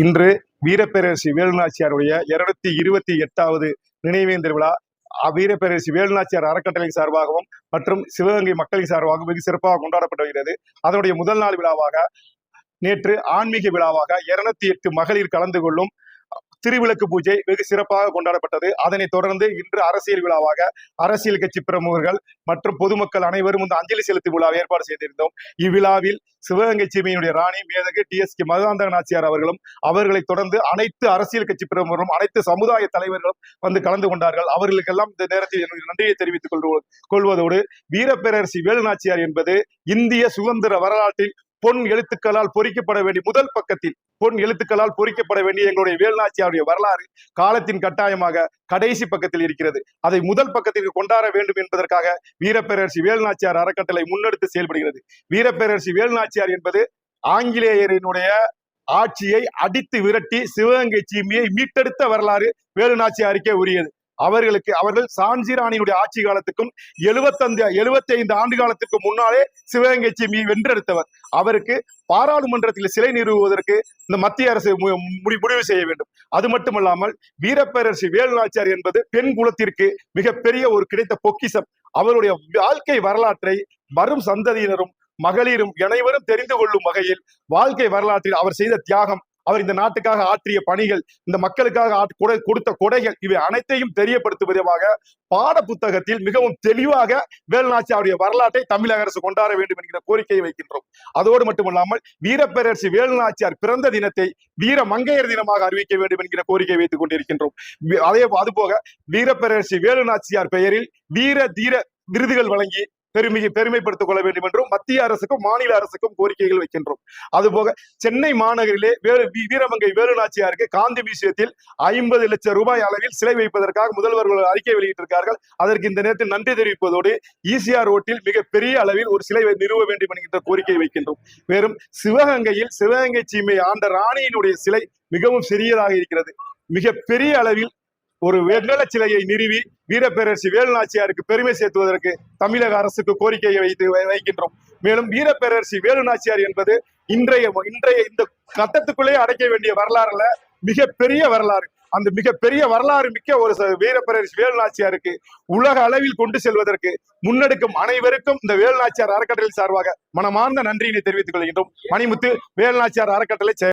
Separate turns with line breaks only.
இன்று வீரப்பேரரசி வேலுநாச்சியாருடைய இருநூத்தி இருபத்தி எட்டாவது நினைவேந்தர் விழா. வீரப்பேரரசி வேலுநாச்சியார் அறக்கட்டளை சார்பாகவும் மற்றும் சிவகங்கை மக்களின் சார்பாகவும் வெகு சிறப்பாக கொண்டாடப்பட்டு வருகிறது. அதனுடைய முதல் நாள் விழாவாக நேற்று ஆன்மீக விழாவாக இருநூத்தி எட்டு மகளிர் கலந்து கொள்ளும் திருவிளக்கு பூஜை வெகு சிறப்பாக கொண்டாடப்பட்டது. அதனைத் தொடர்ந்து இன்று அரசியல் விழாவாக அரசியல் கட்சி பிரமுகர்கள் மற்றும் பொதுமக்கள் அனைவரும் இந்த அஞ்சலி செலுத்தும் விழாவை ஏற்பாடு செய்திருந்தோம். இவ்விழாவில் சிவகங்கை சீமையினுடைய ராணி மேதகு T S K Madhuranthaka Nachiyar அவர்களும் அவர்களைத் தொடர்ந்து அனைத்து அரசியல் கட்சி பிரமுகரும் அனைத்து சமுதாய தலைவர்களும் வந்து கலந்து கொண்டார்கள். அவர்களுக்கெல்லாம் இந்த நேரத்தில் என்னுடைய நன்றியை தெரிவித்துக் கொள்வதோடு வீரப்பேரரசி வேலுநாச்சியார் என்பது இந்திய சுதந்திர வரலாற்றில் பொன் எழுத்துக்களால் பொறிக்கப்பட வேண்டிய முதல் பக்கத்தில் பொன் எழுத்துக்களால் பொறிக்கப்பட வேண்டிய எங்களுடைய வேலுநாச்சியாருடைய வரலாறு காலத்தின் கட்டாயமாக கடைசி பக்கத்தில் இருக்கிறது. அதை முதல் பக்கத்திற்கு கொண்டாட வேண்டும் என்பதற்காக வீரப்பேரரசி வேலுநாச்சியார் அறக்கட்டளை முன்னெடுத்து செயல்படுகிறது. வீரப்பேரரசி வேலுநாச்சியார் என்பது ஆங்கிலேயரினுடைய ஆட்சியை அடித்து விரட்டி சிவகங்கை சீமையை மீட்டெடுத்த வரலாறு வேலுநாச்சியாருக்கே உரியது. அவர்களுக்கு அவர்கள் சாஞ்சிராணியுடைய ஆட்சி காலத்துக்கும் எழுபத்தஞ்சு எழுபத்தி ஐந்து ஆண்டு காலத்துக்கு முன்னாலே சிவகங்கை சீமையை வென்றெடுத்தவர். அவருக்கு பாராளுமன்றத்தில் சிலை நிறுவுவதற்கு இந்த மத்திய அரசு மு- முடிவு செய்ய வேண்டும். அது மட்டுமல்லாமல் வீரப்பேரரசி வேலுநாச்சியார் என்பது பெண் குலத்திற்கு மிகப்பெரிய ஒரு கிடைத்த பொக்கிஷம். அவருடைய வாழ்க்கை வரலாற்றை வரும் சந்ததியினரும் மகளிரும் அனைவரும் தெரிந்து கொள்ளும் வகையில் வாழ்க்கை வரலாற்றில் அவர் செய்த தியாகம் அவர் இந்த நாட்டுக்காக ஆற்றிய பணிகள் இந்த மக்களுக்காக கொடை- கொடுத்த கொடைகள் இவை அனைத்தையும் தெரியப்படுத்தும் விதமாக பாட புத்தகத்தில் மிகவும் தெளிவாக வேலுநாச்சியாருடைய வரலாற்றை தமிழக அரசு கொண்டாட வேண்டும் என்கிற கோரிக்கையை வைக்கின்றோம். அதோடு மட்டுமல்லாமல் வீரப்பேரரசி வேலுநாச்சியார் பிறந்த தினத்தை வீர மங்கையர் தினமாக அறிவிக்க வேண்டும் என்கிற கோரிக்கை வைத்துக் கொண்டிருக்கின்றோம். அதே அதுபோக வீரப்பேரரசி வேலுநாச்சியார் பெயரில் வீர தீர விருதுகள் வழங்கி பெருமை பெருமைப்படுத்திக் கொள்ள வேண்டும் என்றும் மத்திய அரசுக்கும் மாநில அரசுக்கும் கோரிக்கைகள் வைக்கின்றோம். அதுபோக சென்னை மாநகரிலே வேறு வீரமங்கை வேலுநாச்சியாருக்கு காந்தி விஷயத்தில் ஐம்பது லட்சம் ரூபாய் அளவில் சிலை வைப்பதற்காக முதல்வர்கள் அறிக்கை வெளியிட்டிருக்கார்கள். அதற்கு இந்த நேரத்தில் நன்றி தெரிவிப்பதோடு ஈசிஆர் ரோட்டில் மிகப்பெரிய அளவில் ஒரு சிலை நிறுவ வேண்டும் என்கின்ற கோரிக்கை வைக்கின்றோம். மேலும் சிவகங்கையில் சிவகங்கை சீமை ஆண்ட ராணியினுடைய சிலை மிகவும் சிறியதாக இருக்கிறது. மிக பெரிய அளவில் ஒரு வெண்கல சிலையை நிறுவி வீரப்பேரரசி வேலுநாச்சியாருக்கு பெருமை சேர்த்துவதற்கு தமிழக அரசுக்கு கோரிக்கையை வைத்து வைக்கின்றோம். மேலும் வீரப்பேரரசி வேலுநாச்சியார் என்பது இன்றைய இன்றைய இந்த கட்டத்துக்குள்ளே அடைக்க வேண்டிய வரலாறுல மிக மிகப்பெரிய வரலாறு. அந்த மிகப்பெரிய வரலாறு மிக்க ஒரு ச- வீரப்பேரரசி வேலுநாச்சியாருக்கு உலக அளவில் கொண்டு செல்வதற்கு முன்னெடுக்கும் அனைவருக்கும் இந்த வேலுநாச்சியார் அறக்கட்டளை சார்பாக மனமார்ந்த நன்றியினை தெரிவித்துக் கொள்கின்றோம். மணிமுத்து வேலுநாச்சியார் அறக்கட்டளை